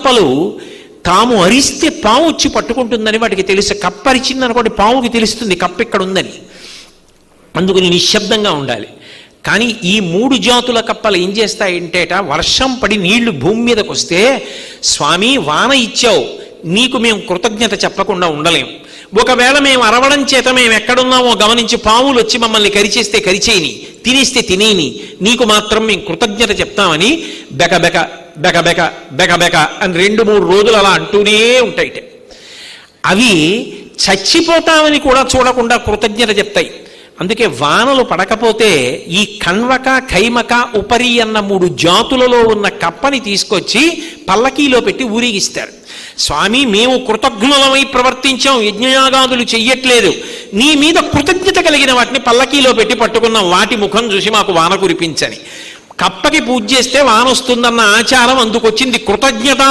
కప్పలు తాము అరిస్తే పాము వచ్చి పట్టుకుంటుందని వాటికి తెలుసు కప్ప అరిచింది అనుకోండి పాముకి తెలుస్తుంది కప్ప ఇక్కడ ఉందని. అందుకని నిశ్శబ్దంగా ఉండాలి. కానీ ఈ మూడు జాతుల కప్పలు ఏం చేస్తాయంటేట వర్షం పడి నీళ్ళు భూమి మీదకి వస్తే స్వామి వాన ఇచ్చావు నీకు మేము కృతజ్ఞత చెప్పకుండా ఉండలేం. ఒకవేళ మేము అరవడం చేత మేము ఎక్కడున్నామో గమనించి పాములు వచ్చి మమ్మల్ని కరిచేస్తే కరిచేయని తినేస్తే తినేని నీకు మాత్రం మేము కృతజ్ఞత చెప్తామని బెక బెక బెక బెక బెక అని రెండు మూడు రోజులు అలా అంటూనే ఉంటాయిట. అవి చచ్చిపోతామని కూడా చూడకుండా కృతజ్ఞత చెప్తాయి. అందుకే వానలు పడకపోతే ఈ కణ్వక కైమక ఉపరి అన్న మూడు జాతులలో ఉన్న కప్పని తీసుకొచ్చి పల్లకీలో పెట్టి ఊరేగిస్తారు. స్వామి మేము కృతజ్ఞులమై ప్రవర్తించాం యజ్ఞయాగాదులు చెయ్యట్లేదు. నీ మీద కృతజ్ఞత కలిగిన వాటిని పల్లకీలో పెట్టి పట్టుకున్నాం. వాటి ముఖం చూసి మాకు వాన కురిపించని. కప్పకి పూజ చేస్తే వాన వస్తుందన్న ఆచారం అందుకొచ్చింది. కృతజ్ఞత